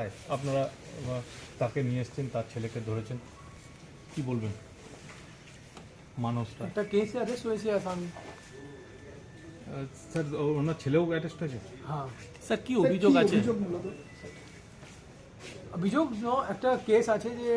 রায় আপনারা তাকে নিয়ে এসছেন তার ছেলেকে ধরেছেন কি বলবেন? রায় একটা কেসে অ্যারেস্ট হয়েছে আসামি স্যার ওনার ছেলেও অ্যারেস্ট হয়েছে? হ্যাঁ। স্যার কি অভিযোগ আছে? অভিযোগ একটা কেস আছে যে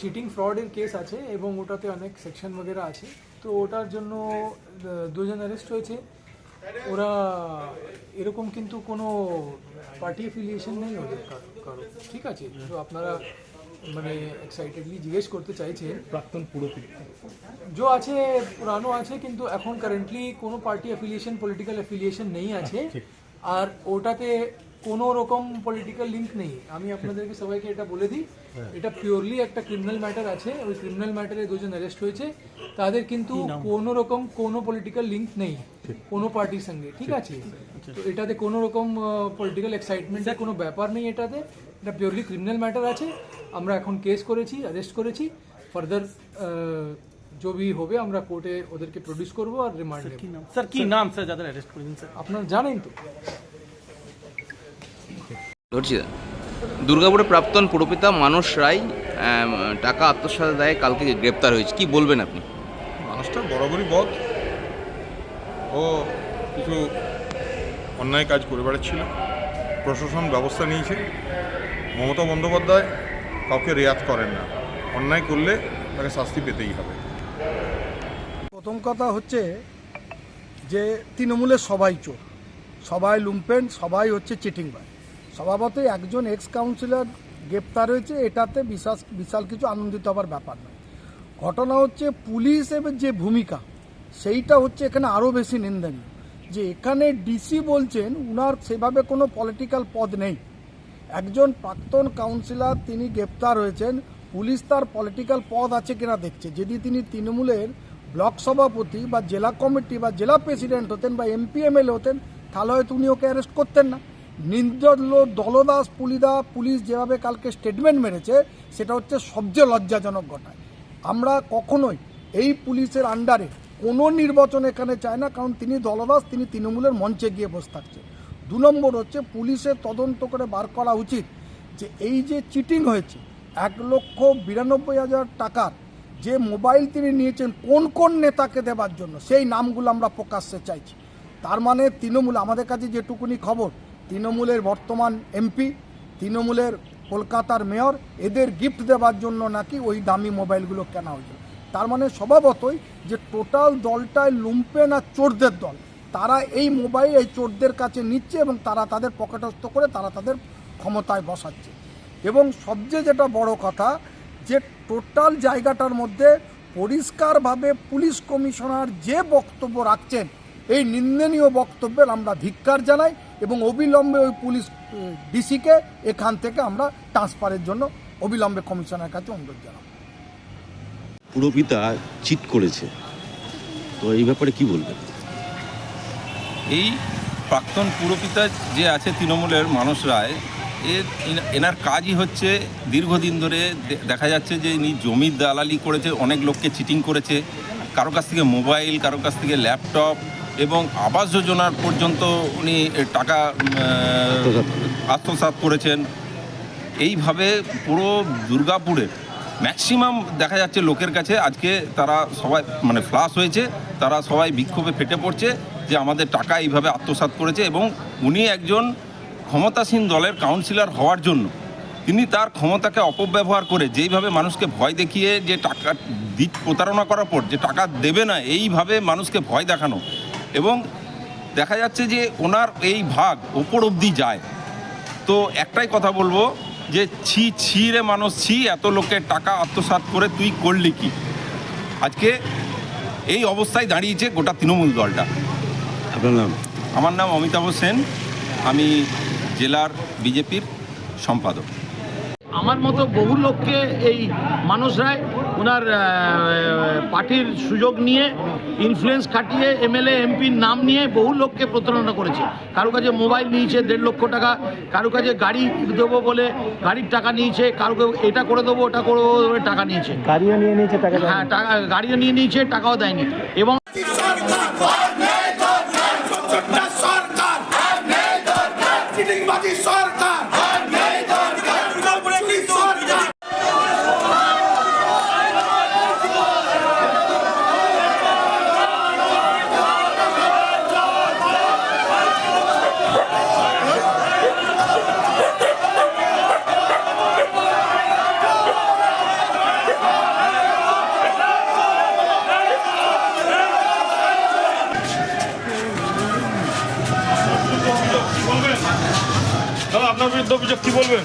চিটিং ফ্রডের কেস আছে এবং ওটাতে অনেক সেকশন বগেরা আছে। তো ওটার জন্য দুজন অ্যারেস্ট হয়েছে। ওরা এরকম কিন্তু কোনো পার্টি অ্যাফিলিয়েশন নেই ওদের কারও ঠিক আছে? তো আপনারা মানে এক্সাইটেডলি জিজ্ঞেস করতে চাইছে প্রাক্তন পুরোপিত जो আছে পুরানো আছে কিন্তু এখন কারেন্টলি কোনো পার্টি অ্যাফিলিয়েশন পলিটিক্যাল অ্যাফিলিয়েশন নেই আছে। আর ওটাতে কোনো রকম পলিটিক্যাল লিঙ্ক নেই। আমি আপনাদেরকে সবাইকে এটা বলে দিই। এটা পিওরলি একটা ক্রিমিনাল ম্যাটার আছে। ওই ক্রিমিনাল ম্যাটারে দুজন অ্যারেস্ট হয়েছে। তাদের কিন্তু কোনো রকম কোনো পলিটিক্যাল লিঙ্ক নেই। কোনো পার্টির সঙ্গে ঠিক আছে? তো এটাতে কোনো রকম পলিটিক্যাল এক্সাইটমেন্টের কোনো ব্যাপার নেই এটাতে। এটা পিওরলি ক্রিমিনাল ম্যাটার আছে। আমরা এখন কেস করেছি অ্যারেস্ট করেছি। ফার্দার जो भी হবে আমরা কোর্টে ওদেরকে প্রডিউস করব আর রিমান্ড নেব। কি নাম? স্যার কি নাম স্যার যাদের অ্যারেস্ট করেছেন স্যার আপনারা জানেন তো। ধরছি। দুর্গাপুরে প্রাক্তন পুরপিতা মানস রায় টাকা আত্মসাৎ দেয় কালকে গ্রেপ্তার হয়েছে। কি বলবেন আপনি? মানুষটা বরাবরই বধ ও কিছু অন্যায় কাজ করে বেড়াচ্ছিল। প্রশাসন ব্যবস্থা নিয়েছে। মমতা বন্দ্যোপাধ্যায় কাউকে রেয়াত করেন না। অন্যায় করলে তাকে শাস্তি পেতেই হবে। প্রথম কথা হচ্ছে যে তৃণমূলের সবাই চোর। সবাই লুম্পেন, সবাই হচ্ছে চিটিংবাজ। স্বভাবতই একজন এক্স কাউন্সিলর গ্রেপ্তার হয়েছে, এটাতে বিশাস বিশাল কিছু আনন্দিত হবার ব্যাপার নয়। ঘটনা হচ্ছে পুলিশের যে ভূমিকা সেইটা হচ্ছে এখানে আরও বেশি নিন্দনীয়। যে এখানে ডিসি বলছেন, উনার সেভাবে কোনো পলিটিক্যাল পদ নেই। একজন প্রাক্তন কাউন্সিলর তিনি গ্রেপ্তার হয়েছেন, পুলিশ তার পলিটিক্যাল পদ আছে কিনা দেখছে। যদি তিনি তৃণমূলের ব্লক সভাপতি বা জেলা কমিটি বা জেলা প্রেসিডেন্ট হতেন বা এমপি এমএলএ হতেন, তাহলে হয়তো উনি ওকে অ্যারেস্ট করতেন না। নির্দল দলদাস পুলিদা, পুলিশ যেভাবে কালকে স্টেটমেন্ট মেরেছে, সেটা হচ্ছে সবচেয়ে লজ্জাজনক ঘটায় আমরা কখনোই এই পুলিশের আন্ডারে কোনো নির্বাচন এখানে চায় না, কারণ তিনি দলদাস, তিনি তৃণমূলের মঞ্চে গিয়ে বসে থাকছে। দু নম্বর হচ্ছে পুলিশের তদন্ত করে বার করা উচিত যে এই যে চিটিং হয়েছে, এক লক্ষ বিরানব্বই হাজার টাকার যে মোবাইল তিনি নিয়েছেন, কোন কোন নেতাকে দেবার জন্য, সেই নামগুলো আমরা প্রকাশ্যে চাইছি। তার মানে তৃণমূল, আমাদের কাছে যেটুকুনি খবর, তৃণমূলের বর্তমান এমপি, তৃণমূলের কলকাতার মেয়র, এদের গিফট দেওয়ার জন্য নাকি ওই দামি মোবাইলগুলো কেনা হয়েছিল তার মানে স্বভাবতই যে টোটাল দলটায় লুম্পেন আর চোরদের দল। তারা এই মোবাইল এই চোরদের কাছে নিচ্ছে এবং তারা তাদের পকেটস্থ করে তারা তাদের ক্ষমতায় বসাচ্ছে। এবং সবচেয়ে যেটা বড় কথা, যে টোটাল জায়গাটার মধ্যে পরিষ্কারভাবে পুলিশ কমিশনার যে বক্তব্য রাখছেন, এই নিন্দনীয় বক্তব্যের আমরা ধিক্কার জানাই এবং অবিলম্বে ওই পুলিশ ডিসিকে এখান থেকে আমরা ট্রান্সফারের জন্য অবিলম্বে কমিশনারের কাছে অনুরোধ জানাব। পুরোপিতা চিট করেছে। তো এই ব্যাপারে কি বলবেন? এই প্রাক্তন পুরোপিতা যে আছে তৃণমূলের মানস রায় এর এনার কাজই হচ্ছে দীর্ঘদিন ধরে দেখা যাচ্ছে যে ইনি জমির দালালি করেছে অনেক লোককে চিটিং করেছে। কারও কাছ থেকে মোবাইল কারও কাছ থেকে ল্যাপটপ এবং আবাস যোজনার পর্যন্ত উনি টাকা আত্মসাৎ করেছেন। এইভাবে পুরো দুর্গাপুরের ম্যাক্সিমাম দেখা যাচ্ছে লোকের কাছে আজকে তারা সবাই মানে ফ্লাশ হয়েছে, তারা সবাই বিক্ষোভে ফেটে পড়ছে যে আমাদের টাকা এইভাবে আত্মসাৎ করেছে এবং উনি একজন ক্ষমতাসীন দলের কাউন্সিলর হওয়ার জন্য। তিনি তার ক্ষমতাকে অপব্যবহার করে যেইভাবে মানুষকে ভয় দেখিয়ে যে টাকা দি প্রতারণা করার পর যে টাকা দেবে না, এইভাবে মানুষকে ভয় দেখানো। এবং দেখা যাচ্ছে যে ওনার এই ভাগ ওপর অবধি যায়। তো একটাই কথা বলব যে ছি ছি রে মানুষ ছি এত লোকের টাকা আত্মসাত করে তুই করলি কি? আজকে এই অবস্থায় দাঁড়িয়েছে গোটা তৃণমূল দলটা। আপনার নাম? আমার নাম অমিতাভ সেন আমি জেলার বিজেপির সম্পাদক। আমার মতো বহু লোককে এই মানুষ রায় ওনার পার্টির সুযোগ নিয়ে ইনফ্লুয়েন্স খাটিয়ে এমএলএ এমপির নাম নিয়ে বহু লোককে প্রতারণা করেছে। কারও কাছে মোবাইল নিয়েছে দেড় লক্ষ টাকা কারও কাছে গাড়ি দেবো বলে গাড়ির টাকা নিয়েছে কারও এটা করে দেবো ওটা করে দেবো বলে টাকা নিয়েছে। গাড়িও নিয়ে নিয়েছে টাকা হ্যাঁ টাকা গাড়িও নিয়ে নিয়েছে টাকাও দেয়নি। এবং আপনার বিরুদ্ধে অভিযোগ কি বলবেন?